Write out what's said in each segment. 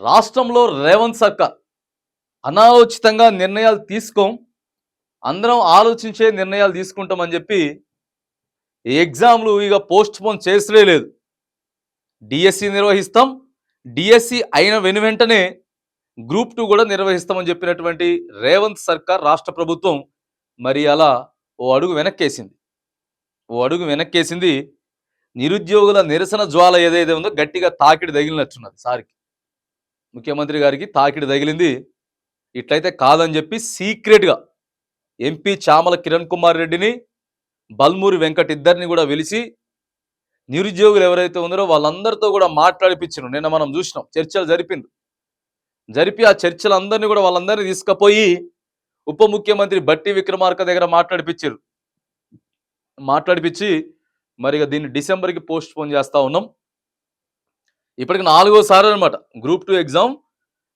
రాష్ట్రంలో రేవంత్ సర్కార్ అనాలోచితంగా నిర్ణయాలు తీసుకోం అందరం ఆలోచించే నిర్ణయాలు తీసుకుంటామని చెప్పి ఎగ్జామ్లు ఇక పోస్ట్ పోన్ చేసలే లేదు. డిఎస్సి నిర్వహిస్తాం డిఎస్సి అయిన వెను వెంటనే గ్రూప్ టూ కూడా నిర్వహిస్తామని చెప్పినటువంటి రేవంత్ సర్కార్ రాష్ట్ర ప్రభుత్వం మరి అలా ఓ అడుగు వెనక్కేసింది. ఓ అడుగు వెనక్కేసింది నిరుద్యోగుల నిరసన జ్వాల ఏదైతే ఉందో గట్టిగా తాకిడి తగిలినట్టున్నది సారికి. ముఖ్యమంత్రి గారికి తాకిడి తగిలింది. ఇట్లయితే కాదని చెప్పి సీక్రెట్గా ఎంపీ చామల కిరణ్ కుమార్ రెడ్డిని బల్మూరి వెంకట్ ఇద్దరిని కూడా వెలిసి నిరుద్యోగులు ఎవరైతే ఉన్నారో వాళ్ళందరితో కూడా మాట్లాడిపించారు నిన్న మనం చూసినాం చర్చలు జరిపిండ్రు. జరిపి ఆ చర్చలందరినీ కూడా వాళ్ళందరినీ తీసుకుపోయి ఉప ముఖ్యమంత్రి బట్టి విక్రమార్క దగ్గర మాట్లాడిపించారు మాట్లాడిపించి మరి ఇక దీన్ని డిసెంబర్కి పోస్ట్ పోన్ చేస్తూ ఉన్నాం. ఇప్పటికి నాలుగోసారి అనమాట గ్రూప్ టూ ఎగ్జామ్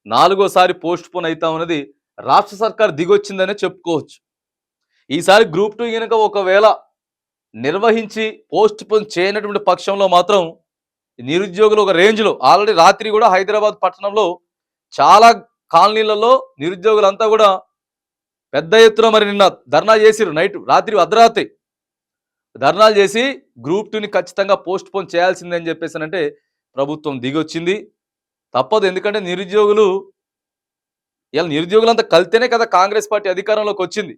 నాలుగోసారి పోస్ట్ పోన్ అవుతా ఉన్నది రాష్ట్ర సర్కార్ దిగొచ్చిందనే చెప్పుకోవచ్చు. ఈసారి గ్రూప్ టూ కనుక ఒకవేళ నిర్వహించి పోస్ట్ పోన్ చేయనటువంటి పక్షంలో మాత్రం నిరుద్యోగులు ఒక రేంజ్లో ఆల్రెడీ రాత్రి కూడా హైదరాబాద్ పట్టణంలో చాలా కాలనీలలో నిరుద్యోగులంతా కూడా పెద్ద ఎత్తున మరి నిన్న ధర్నా చేసిరు నైట్ రాత్రి అర్ధరాత్రి ధర్నాలు చేసి గ్రూప్ టూని ఖచ్చితంగా పోస్ట్ పోన్ చేయాల్సిందే అని చెప్పేసానంటే ప్రభుత్వం దిగొచ్చింది. తప్పదు. ఎందుకంటే నిరుద్యోగులు ఇలా నిరుద్యోగులంతా కలితేనే కదా కాంగ్రెస్ పార్టీ అధికారంలోకి వచ్చింది.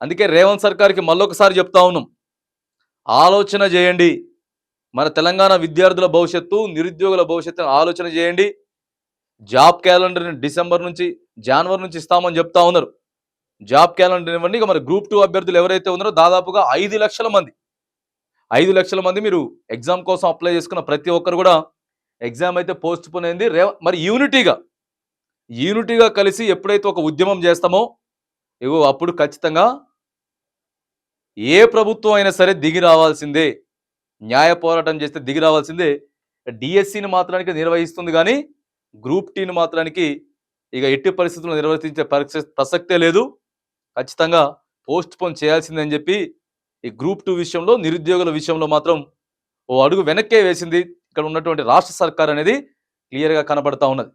అందుకే రేవంత్ సర్కార్కి మళ్ళొకసారి చెప్తా ఉన్నాం. ఆలోచన చేయండి. మన తెలంగాణ విద్యార్థుల భవిష్యత్తు నిరుద్యోగుల భవిష్యత్తును ఆలోచన చేయండి. జాబ్ క్యాలెండర్ని డిసెంబర్ నుంచి జనవరి నుంచి ఇస్తామని చెప్తా ఉన్నారు. జాబ్ క్యాలెండర్ ఇవ్వండి. ఇక మరి గ్రూప్ టూ అభ్యర్థులు ఎవరైతే ఉన్నారో దాదాపుగా ఐదు లక్షల మంది. ఐదు లక్షల మంది మీరు ఎగ్జామ్ కోసం అప్లై చేసుకున్న ప్రతి ఒక్కరు కూడా ఎగ్జామ్ అయితే పోస్ట్ పోన్ అయింది. రే మరి యూనిటీగా యూనిటీగా కలిసి ఎప్పుడైతే ఒక ఉద్యమం చేస్తామో ఇగో అప్పుడు ఖచ్చితంగా ఏ ప్రభుత్వం అయినా సరే దిగి రావాల్సిందే. న్యాయ పోరాటం చేస్తే దిగి రావాల్సిందే. డిఎస్సిని మాత్రానికి నిర్వహిస్తుంది కానీ గ్రూప్ టీని మాత్రానికి ఇక ఎట్టి పరిస్థితుల్లో నిర్వర్తించే పరిస్థితి ప్రసక్తే లేదు. ఖచ్చితంగా పోస్ట్ పోన్ చేయాల్సిందే అని చెప్పి ఈ గ్రూప్ టూ విషయంలో నిరుద్యోగుల విషయంలో మాత్రం ఓ అడుగు వెనక్కే వేసింది. ఇక్కడ ఉన్నటువంటి రాష్ట్ర సర్కార్ అనేది క్లియర్గా కనబడతా ఉన్నది.